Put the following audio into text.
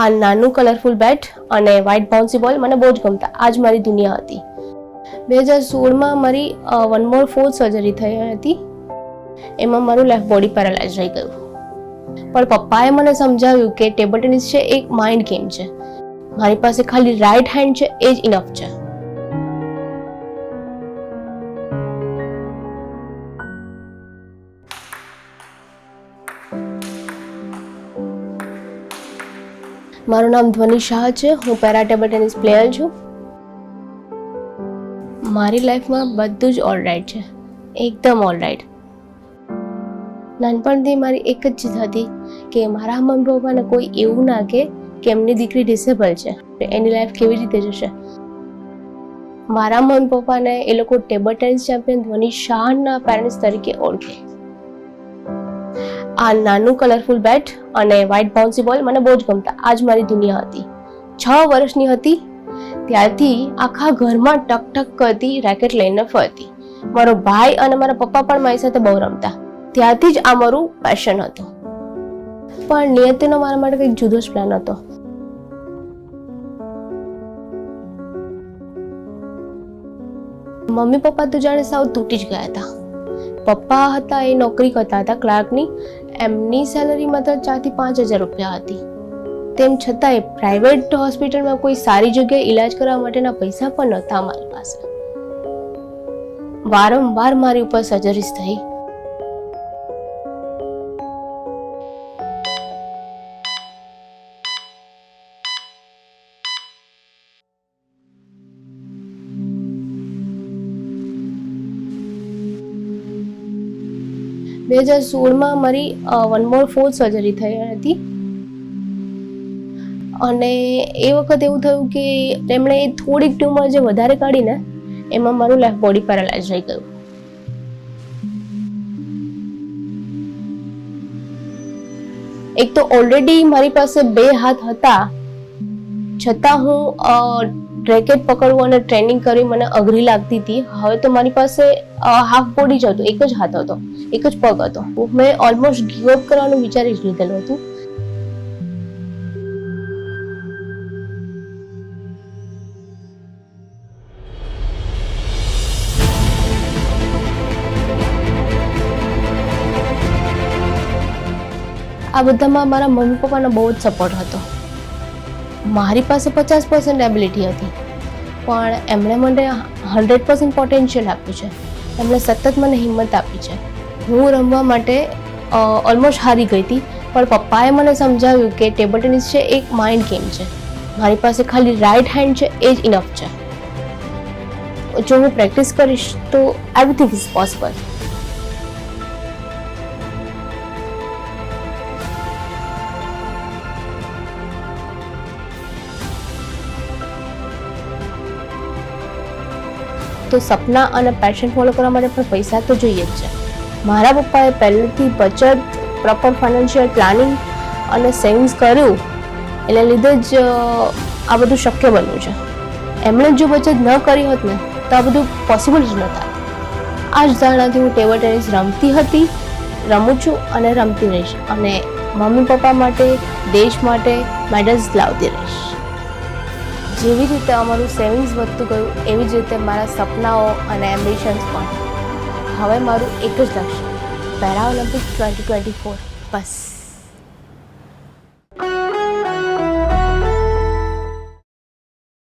આ નાનું colourful bat અને વ્હાઇટ બાઉન્સી બોલ મને બહુ જ ગમતા. આ જ મારી દુનિયા હતી. બે હજાર સોળમાં મારી વન મોર ફોર સર્જરી થઈ હતી. એમાં મારું લેફ્ટ બોડી પેરાલાઇઝ રહી ગયું. પણ પપ્પાએ મને સમજાવ્યું કે ટેબલ ટેનિસ છે એક માઇન્ડ ગેમ છે. મારી પાસે ખાલી રાઈટ હેન્ડ છે, એ જ ઇનફ છે. મારું નામ ધ્વનિ શાહ છે. હું પેરા ટેબલ ટેનિસ પ્લેયર છું. મારી લાઈફમાં બધું જ ઓલરાઈટ છે. એકદમ ઓલરાઈટ નાનપણથી મારી એક જ જીદ હતી કે મારા મમ્મી પપ્પાને કોઈ એવું ના કે કે એમની દીકરી ડિસેબલ છે. એની લાઈફ કેવી રીતે જશે. મારા મમ્મી પપ્પાને એ લોકો ટેબલ ટેનિસ ચેમ્પિયન ધ્વનિ શાહના પેરેન્ટ્સ તરીકે ઓળખે. આ નાનું કલરફુલ બેટ અને વ્હાઇટ બાઉન્સી બોલ મને બહુ જ ગમતા. આ જ મારી દુનિયા હતી. છ વર્ષની હતી. ત્યારથી આખા ઘરમાં ટક ટક કરતી રેકેટ લઈને ફરતી. મારો ભાઈ અને મારા પપ્પા પણ મારી સાથે બહુ રમતા. ત્યારથી જ આ મારું પેશન હતું. પણ નિયતિનો મારા માટે કંઈક જુદો જ પ્લાન હતો. મમ્મી પપ્પા તો જાણે સાવ તૂટી જ ગયા હતા. પપ્પા હતા એ નોકરી કરતા હતા, ક્લાર્કની. એમની સેલરી માત્ર ચારથી પાંચ હજાર રૂપિયા હતી. તેમ છતાંય પ્રાઇવેટ હોસ્પિટલમાં કોઈ સારી જગ્યાએ ઈલાજ કરવા માટેના પૈસા પણ નહોતા મારી પાસે. વારંવાર મારી ઉપર સર્જરીસ થઈ. બે હજાર સોળમાં મારી વન મોર ફોર સર્જરી થઈ હતી. અને એ વખત એવું થયું કે તેમણે થોડીક ટ્યુમર જે વધારે કાઢીને એમાં મારું લેફ્ટ બોડી પેરાલાઇઝ થઈ ગયું. એક તો ઓલરેડી મારી પાસે બે હાથ હતા. છતાં હું રેકેટ પકડવું અને ટ્રેનિંગ કરી મને અઘરી લાગતી હતી. હવે તો મારી પાસે હાફ બોડી જ હતું. એક જ હાથ હતો. એક જ પગ હતો. મેં ઓલમોસ્ટ ગીવ કરવાનું વિચારી જ લીધેલું હતું. આ બધામાં મારા મમ્મી પપ્પાનો બહુ જ સપોર્ટ હતો. મારી પાસે પચાસ પર્સન્ટ એબિલિટી હતી. પણ એમણે મને હંડ્રેડ પર્સન્ટ પોટેન્શિયલ આપ્યું છે. એમણે સતત મને હિંમત આપી છે. હું રમવા માટે ઓલમોસ્ટ હારી ગઈ હતી. પણ પપ્પાએ મને સમજાવ્યું કે ટેબલ ટેનિસ છે એક માઇન્ડ ગેમ છે. મારી પાસે ખાલી રાઈટ હેન્ડ છે, એ જ ઇનફ છે. જો હું પ્રેક્ટિસ કરીશ તો એવરીથિંગ ઇઝ પોસિબલ તો સપના અને પેશન ફોલો કરવા માટે પણ પૈસા તો જોઈએ જ છે. મારા પપ્પાએ પહેલેથી બચત પ્રોપર ફાઇનાન્શિયલ પ્લાનિંગ અને સેવિંગ્સ કર્યું એટલે લીધે જ આ બધું શક્ય બન્યું છે. એમણે જો બચત ન કરી હોત ને, તો આ બધું પોસિબલ જ ન થાય આ જ ધારણાથી હું ટેબલ ટેનિસ રમતી હતી, રમું છું અને રમતી રહીશ. અને મમ્મી પપ્પા માટે, દેશ માટે મેડલ્સ લાવતી રહીશ. જેવી રીતે અમારું સેવિંગ્સ વધતું ગયું, એવી જ રીતે મારા સપનાઓ અને એમ્બિશન્સ પણ. હવે મારું એક જ લક્ષ્ય para Olympic twenty twenty four. બસ.